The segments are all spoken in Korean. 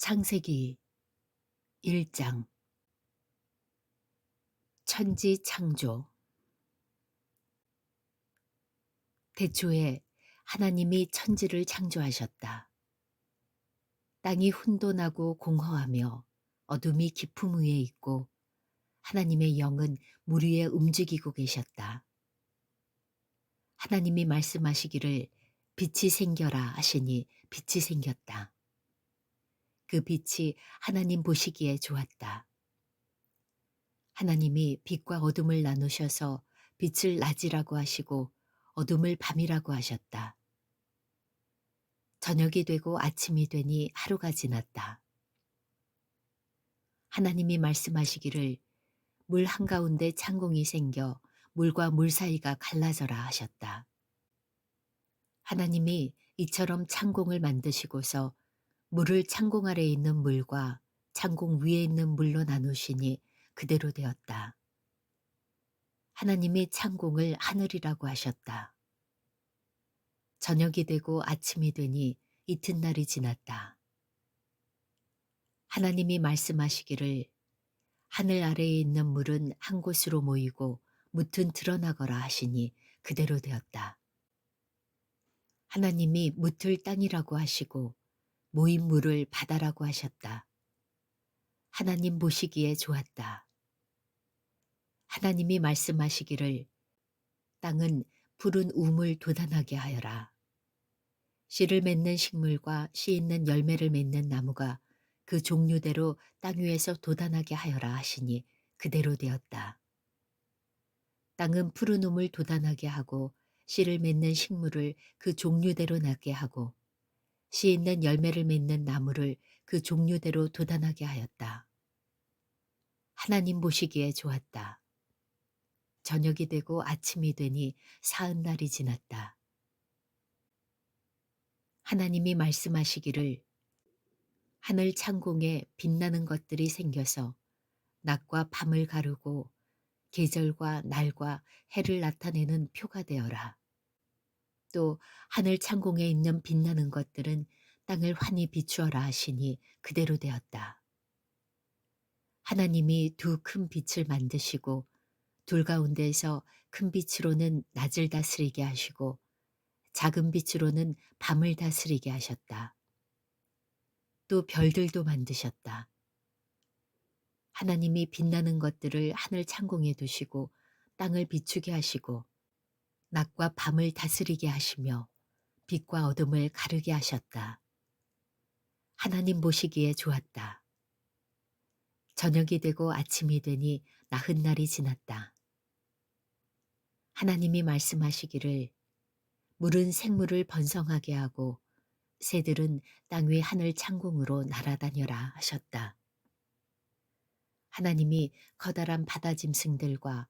창세기 1장 천지 창조 대초에 하나님이 천지를 창조하셨다. 땅이 혼돈하고 공허하며 어둠이 깊음 위에 있고 하나님의 영은 물 위에 움직이고 계셨다. 하나님이 말씀하시기를 빛이 생겨라 하시니 빛이 생겼다. 그 빛이 하나님 보시기에 좋았다. 하나님이 빛과 어둠을 나누셔서 빛을 낮이라고 하시고 어둠을 밤이라고 하셨다. 저녁이 되고 아침이 되니 하루가 지났다. 하나님이 말씀하시기를 물 한가운데 창공이 생겨 물과 물 사이가 갈라져라 하셨다. 하나님이 이처럼 창공을 만드시고서 물을 창공 아래에 있는 물과 창공 위에 있는 물로 나누시니 그대로 되었다. 하나님이 창공을 하늘이라고 하셨다. 저녁이 되고 아침이 되니 이튿날이 지났다. 하나님이 말씀하시기를 하늘 아래에 있는 물은 한 곳으로 모이고 묻은 드러나거라 하시니 그대로 되었다. 하나님이 묻을 땅이라고 하시고 모인 물을 바다라고 하셨다. 하나님 보시기에 좋았다. 하나님이 말씀하시기를 땅은 푸른 우물 도단하게 하여라. 씨를 맺는 식물과 씨 있는 열매를 맺는 나무가 그 종류대로 땅 위에서 도단하게 하여라 하시니 그대로 되었다. 땅은 푸른 우물 도단하게 하고 씨를 맺는 식물을 그 종류대로 나게 하고 씨 있는 열매를 맺는 나무를 그 종류대로 도단하게 하였다. 하나님 보시기에 좋았다. 저녁이 되고 아침이 되니 사흔날이 지났다. 하나님이 말씀하시기를 하늘 창공에 빛나는 것들이 생겨서 낮과 밤을 가르고 계절과 날과 해를 나타내는 표가 되어라. 또 하늘 창공에 있는 빛나는 것들은 땅을 환히 비추어라 하시니 그대로 되었다. 하나님이 두 큰 빛을 만드시고 둘 가운데에서 큰 빛으로는 낮을 다스리게 하시고 작은 빛으로는 밤을 다스리게 하셨다. 또 별들도 만드셨다. 하나님이 빛나는 것들을 하늘 창공에 두시고 땅을 비추게 하시고 낮과 밤을 다스리게 하시며 빛과 어둠을 가르게 하셨다. 하나님 보시기에 좋았다. 저녁이 되고 아침이 되니 나흔 날이 지났다. 하나님이 말씀하시기를 물은 생물을 번성하게 하고 새들은 땅 위 하늘 창공으로 날아다녀라 하셨다. 하나님이 커다란 바다 짐승들과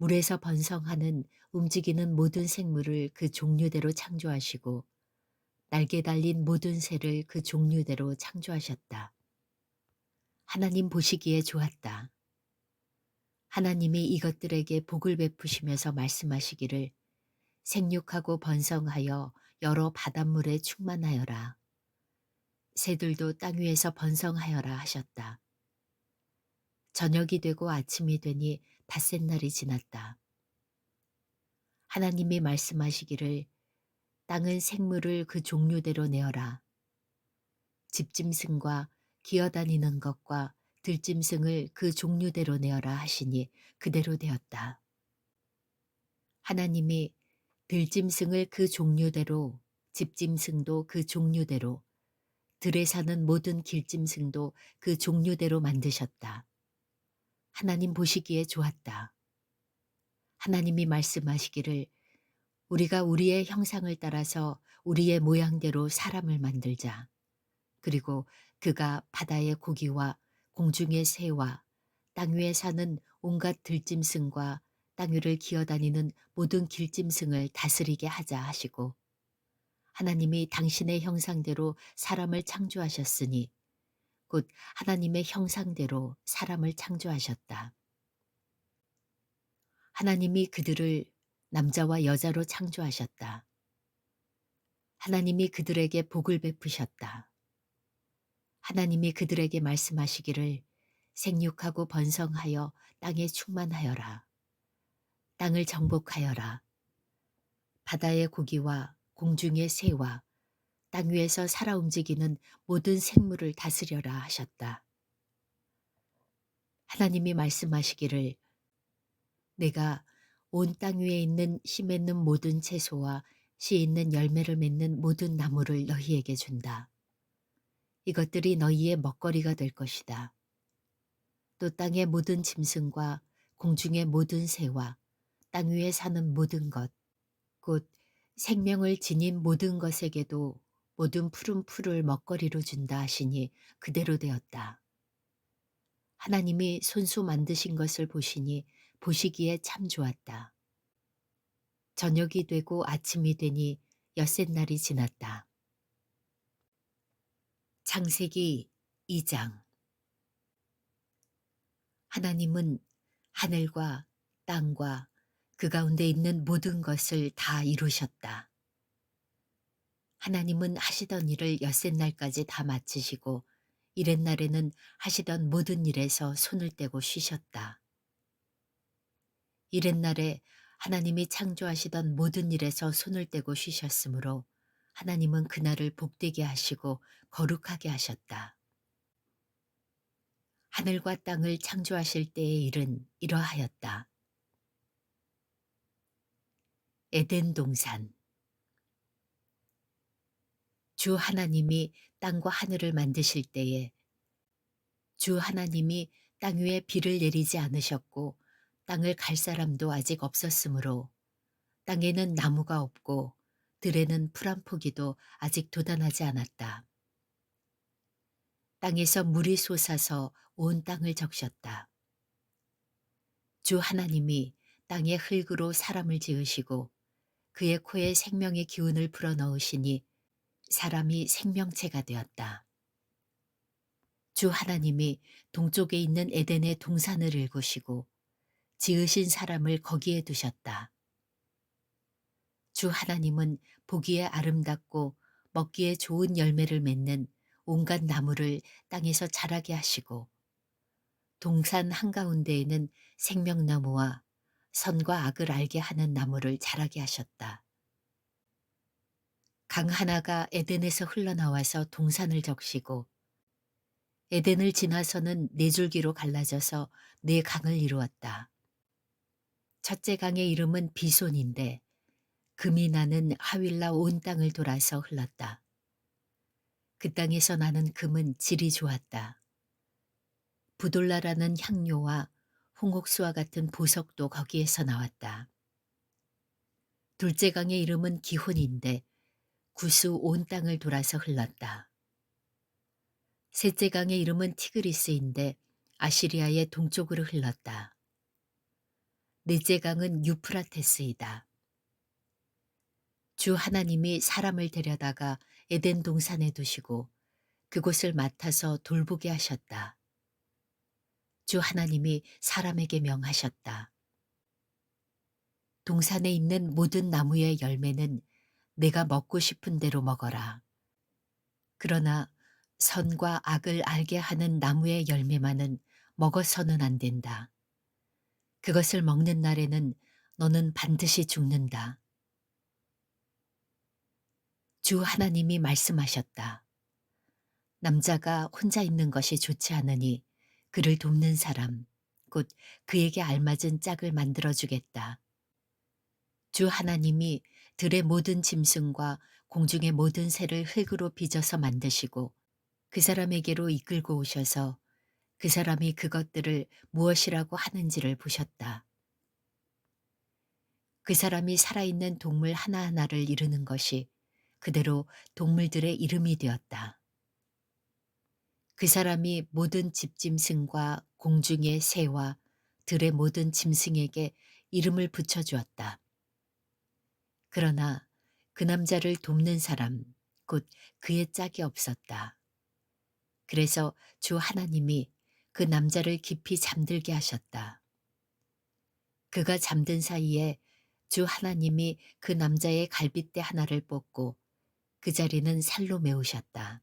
물에서 번성하는 움직이는 모든 생물을 그 종류대로 창조하시고 날개 달린 모든 새를 그 종류대로 창조하셨다. 하나님 보시기에 좋았다. 하나님이 이것들에게 복을 베푸시면서 말씀하시기를 생육하고 번성하여 여러 바닷물에 충만하여라. 새들도 땅 위에서 번성하여라 하셨다. 저녁이 되고 아침이 되니 닷새 날이 지났다. 하나님이 말씀하시기를 땅은 생물을 그 종류대로 내어라. 집짐승과 기어다니는 것과 들짐승을 그 종류대로 내어라 하시니 그대로 되었다. 하나님이 들짐승을 그 종류대로 집짐승도 그 종류대로 들에 사는 모든 길짐승도 그 종류대로 만드셨다. 하나님 보시기에 좋았다. 하나님이 말씀하시기를 우리가 우리의 형상을 따라서 우리의 모양대로 사람을 만들자. 그리고 그가 바다의 고기와 공중의 새와 땅 위에 사는 온갖 들짐승과 땅 위를 기어다니는 모든 길짐승을 다스리게 하자 하시고 하나님이 당신의 형상대로 사람을 창조하셨으니 곧 하나님의 형상대로 사람을 창조하셨다. 하나님이 그들을 남자와 여자로 창조하셨다. 하나님이 그들에게 복을 베푸셨다. 하나님이 그들에게 말씀하시기를 생육하고 번성하여 땅에 충만하여라. 땅을 정복하여라. 바다의 고기와 공중의 새와 땅 위에서 살아 움직이는 모든 생물을 다스려라 하셨다. 하나님이 말씀하시기를 내가 온 땅 위에 있는 씨 맺는 모든 채소와 씨 있는 열매를 맺는 모든 나무를 너희에게 준다. 이것들이 너희의 먹거리가 될 것이다. 또 땅의 모든 짐승과 공중의 모든 새와 땅 위에 사는 모든 것, 곧 생명을 지닌 모든 것에게도 모든 푸른 풀을 먹거리로 준다 하시니 그대로 되었다. 하나님이 손수 만드신 것을 보시니 보시기에 참 좋았다. 저녁이 되고 아침이 되니 엿새 날이 지났다. 창세기 2장 하나님은 하늘과 땅과 그 가운데 있는 모든 것을 다 이루셨다. 하나님은 하시던 일을 엿새 날까지 다 마치시고 이렛날에는 하시던 모든 일에서 손을 떼고 쉬셨다. 이렛날에 하나님이 창조하시던 모든 일에서 손을 떼고 쉬셨으므로 하나님은 그날을 복되게 하시고 거룩하게 하셨다. 하늘과 땅을 창조하실 때의 일은 이러하였다. 에덴 동산 주 하나님이 땅과 하늘을 만드실 때에 주 하나님이 땅 위에 비를 내리지 않으셨고 땅을 갈 사람도 아직 없었으므로 땅에는 나무가 없고 들에는 풀 한 포기도 아직 돋아나지 않았다. 땅에서 물이 솟아서 온 땅을 적셨다. 주 하나님이 땅의 흙으로 사람을 지으시고 그의 코에 생명의 기운을 불어넣으시니 사람이 생명체가 되었다. 주 하나님이 동쪽에 있는 에덴의 동산을 일구시고 지으신 사람을 거기에 두셨다. 주 하나님은 보기에 아름답고 먹기에 좋은 열매를 맺는 온갖 나무를 땅에서 자라게 하시고 동산 한가운데에는 생명나무와 선과 악을 알게 하는 나무를 자라게 하셨다. 강 하나가 에덴에서 흘러나와서 동산을 적시고 에덴을 지나서는 네 줄기로 갈라져서 네 강을 이루었다. 첫째 강의 이름은 비손인데 금이 나는 하윌라 온 땅을 돌아서 흘렀다. 그 땅에서 나는 금은 질이 좋았다. 부돌라라는 향료와 홍옥수와 같은 보석도 거기에서 나왔다. 둘째 강의 이름은 기혼인데 구수 온 땅을 돌아서 흘렀다. 셋째 강의 이름은 티그리스인데 아시리아의 동쪽으로 흘렀다. 넷째 강은 유프라테스이다. 주 하나님이 사람을 데려다가 에덴 동산에 두시고 그곳을 맡아서 돌보게 하셨다. 주 하나님이 사람에게 명하셨다. 동산에 있는 모든 나무의 열매는 내가 먹고 싶은 대로 먹어라. 그러나 선과 악을 알게 하는 나무의 열매만은 먹어서는 안 된다. 그것을 먹는 날에는 너는 반드시 죽는다. 주 하나님이 말씀하셨다. 남자가 혼자 있는 것이 좋지 않으니 그를 돕는 사람, 곧 그에게 알맞은 짝을 만들어 주겠다. 주 하나님이 들의 모든 짐승과 공중의 모든 새를 흙으로 빚어서 만드시고 그 사람에게로 이끌고 오셔서 그 사람이 그것들을 무엇이라고 하는지를 보셨다. 그 사람이 살아있는 동물 하나하나를 이루는 것이 그대로 동물들의 이름이 되었다. 그 사람이 모든 집짐승과 공중의 새와 들의 모든 짐승에게 이름을 붙여주었다. 그러나 그 남자를 돕는 사람, 곧 그의 짝이 없었다. 그래서 주 하나님이 그 남자를 깊이 잠들게 하셨다. 그가 잠든 사이에 주 하나님이 그 남자의 갈빗대 하나를 뽑고 그 자리는 살로 메우셨다.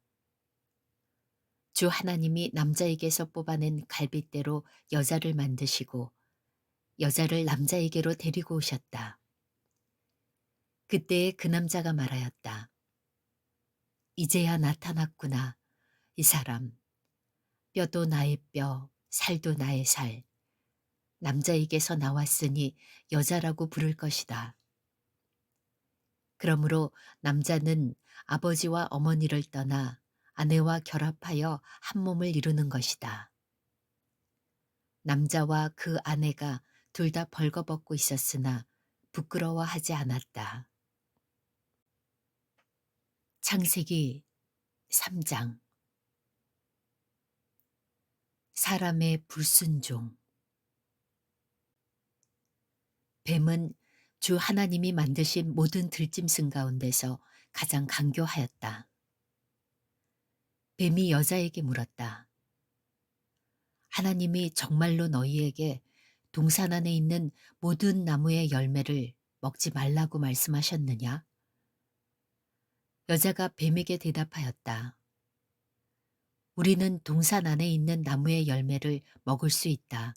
주 하나님이 남자에게서 뽑아낸 갈빗대로 여자를 만드시고 여자를 남자에게로 데리고 오셨다. 그때에 그 남자가 말하였다. 이제야 나타났구나. 이 사람. 뼈도 나의 뼈, 살도 나의 살. 남자에게서 나왔으니 여자라고 부를 것이다. 그러므로 남자는 아버지와 어머니를 떠나 아내와 결합하여 한 몸을 이루는 것이다. 남자와 그 아내가 둘 다 벌거벗고 있었으나 부끄러워하지 않았다. 창세기 3장 사람의 불순종 뱀은 주 하나님이 만드신 모든 들짐승 가운데서 가장 강교하였다. 뱀이 여자에게 물었다. 하나님이 정말로 너희에게 동산 안에 있는 모든 나무의 열매를 먹지 말라고 말씀하셨느냐? 여자가 뱀에게 대답하였다. 우리는 동산 안에 있는 나무의 열매를 먹을 수 있다.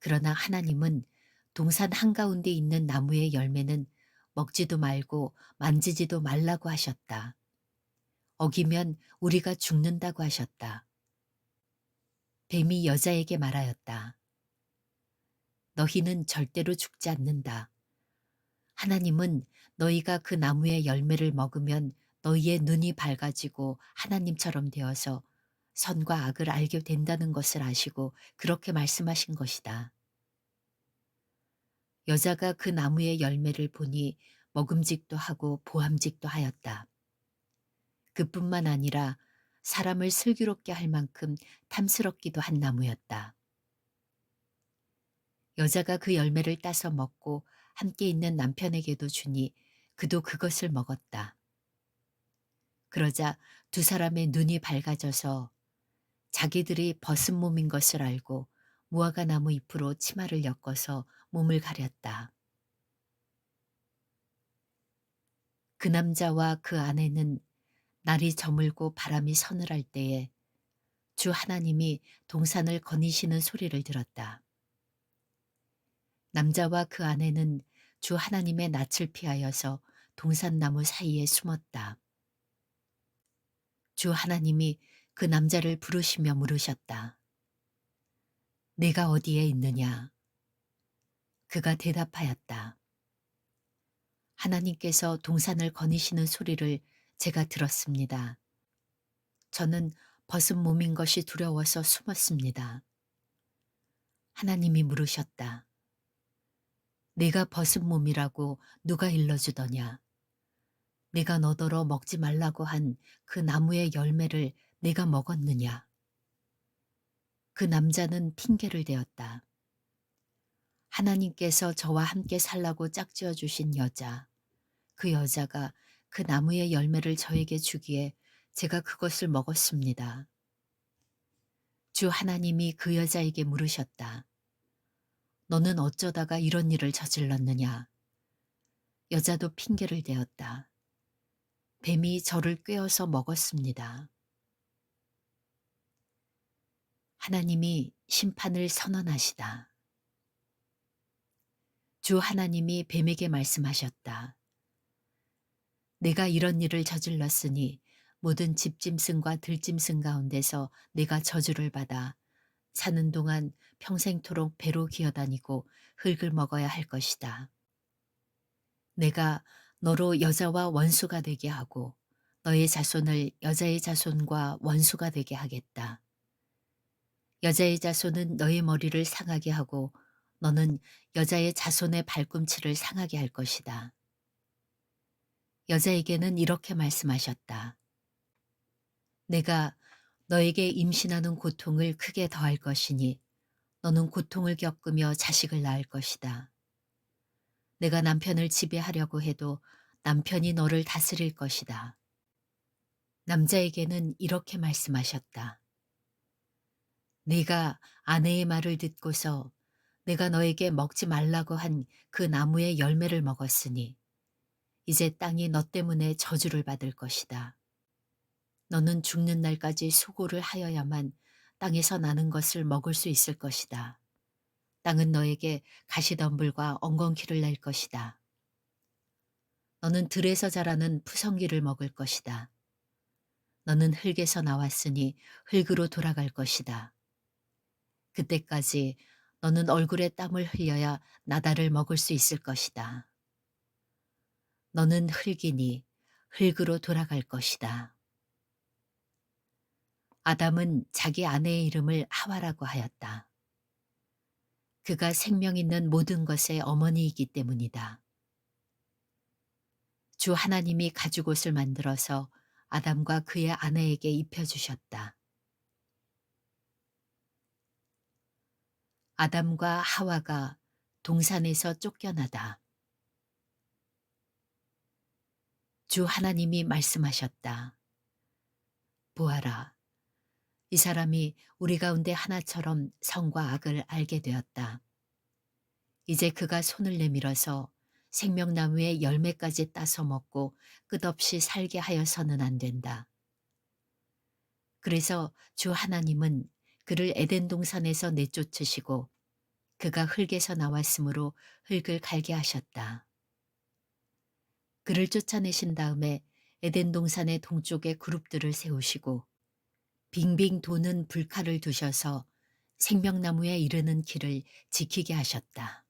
그러나 하나님은 동산 한가운데 있는 나무의 열매는 먹지도 말고 만지지도 말라고 하셨다. 어기면 우리가 죽는다고 하셨다. 뱀이 여자에게 말하였다. 너희는 절대로 죽지 않는다. 하나님은 너희가 그 나무의 열매를 먹으면 너희의 눈이 밝아지고 하나님처럼 되어서 선과 악을 알게 된다는 것을 아시고 그렇게 말씀하신 것이다. 여자가 그 나무의 열매를 보니 먹음직도 하고 보암직도 하였다. 그뿐만 아니라 사람을 슬기롭게 할 만큼 탐스럽기도 한 나무였다. 여자가 그 열매를 따서 먹고 함께 있는 남편에게도 주니 그도 그것을 먹었다. 그러자 두 사람의 눈이 밝아져서 자기들이 벗은 몸인 것을 알고 무화과 나무 잎으로 치마를 엮어서 몸을 가렸다. 그 남자와 그 아내는 날이 저물고 바람이 서늘할 때에 주 하나님이 동산을 거니시는 소리를 들었다. 남자와 그 아내는 주 하나님의 낯을 피하여서 동산나무 사이에 숨었다. 주 하나님이 그 남자를 부르시며 물으셨다. 내가 어디에 있느냐? 그가 대답하였다. 하나님께서 동산을 거니시는 소리를 제가 들었습니다. 저는 벗은 몸인 것이 두려워서 숨었습니다. 하나님이 물으셨다. 내가 벗은 몸이라고 누가 일러주더냐? 내가 너더러 먹지 말라고 한 그 나무의 열매를 내가 먹었느냐? 그 남자는 핑계를 대었다. 하나님께서 저와 함께 살라고 짝지어 주신 여자, 그 여자가 그 나무의 열매를 저에게 주기에 제가 그것을 먹었습니다. 주 하나님이 그 여자에게 물으셨다. 너는 어쩌다가 이런 일을 저질렀느냐? 여자도 핑계를 대었다. 뱀이 저를 꿰어서 먹었습니다. 하나님이 심판을 선언하시다. 주 하나님이 뱀에게 말씀하셨다. 내가 이런 일을 저질렀으니 모든 집짐승과 들짐승 가운데서 내가 저주를 받아 사는 동안 평생토록 배로 기어다니고 흙을 먹어야 할 것이다. 내가 너로 여자와 원수가 되게 하고 너의 자손을 여자의 자손과 원수가 되게 하겠다. 여자의 자손은 너의 머리를 상하게 하고 너는 여자의 자손의 발꿈치를 상하게 할 것이다. 여자에게는 이렇게 말씀하셨다. 내가 너에게 임신하는 고통을 크게 더할 것이니 너는 고통을 겪으며 자식을 낳을 것이다. 내가 남편을 지배하려고 해도 남편이 너를 다스릴 것이다. 남자에게는 이렇게 말씀하셨다. 네가 아내의 말을 듣고서 내가 너에게 먹지 말라고 한 그 나무의 열매를 먹었으니 이제 땅이 너 때문에 저주를 받을 것이다. 너는 죽는 날까지 수고를 하여야만 땅에서 나는 것을 먹을 수 있을 것이다. 땅은 너에게 가시덤불과 엉겅퀴를 낼 것이다. 너는 들에서 자라는 푸성기를 먹을 것이다. 너는 흙에서 나왔으니 흙으로 돌아갈 것이다. 그때까지 너는 얼굴에 땀을 흘려야 나다를 먹을 수 있을 것이다. 너는 흙이니 흙으로 돌아갈 것이다. 아담은 자기 아내의 이름을 하와라고 하였다. 그가 생명 있는 모든 것의 어머니이기 때문이다. 주 하나님이 가죽옷을 만들어서 아담과 그의 아내에게 입혀주셨다. 아담과 하와가 동산에서 쫓겨나다. 주 하나님이 말씀하셨다. 보아라. 이 사람이 우리 가운데 하나처럼 성과 악을 알게 되었다. 이제 그가 손을 내밀어서 생명나무의 열매까지 따서 먹고 끝없이 살게 하여서는 안 된다. 그래서 주 하나님은 그를 에덴 동산에서 내쫓으시고 그가 흙에서 나왔으므로 흙을 갈게 하셨다. 그를 쫓아내신 다음에 에덴 동산의 동쪽에 그룹들을 세우시고 빙빙 도는 불칼을 두셔서 생명나무에 이르는 길을 지키게 하셨다.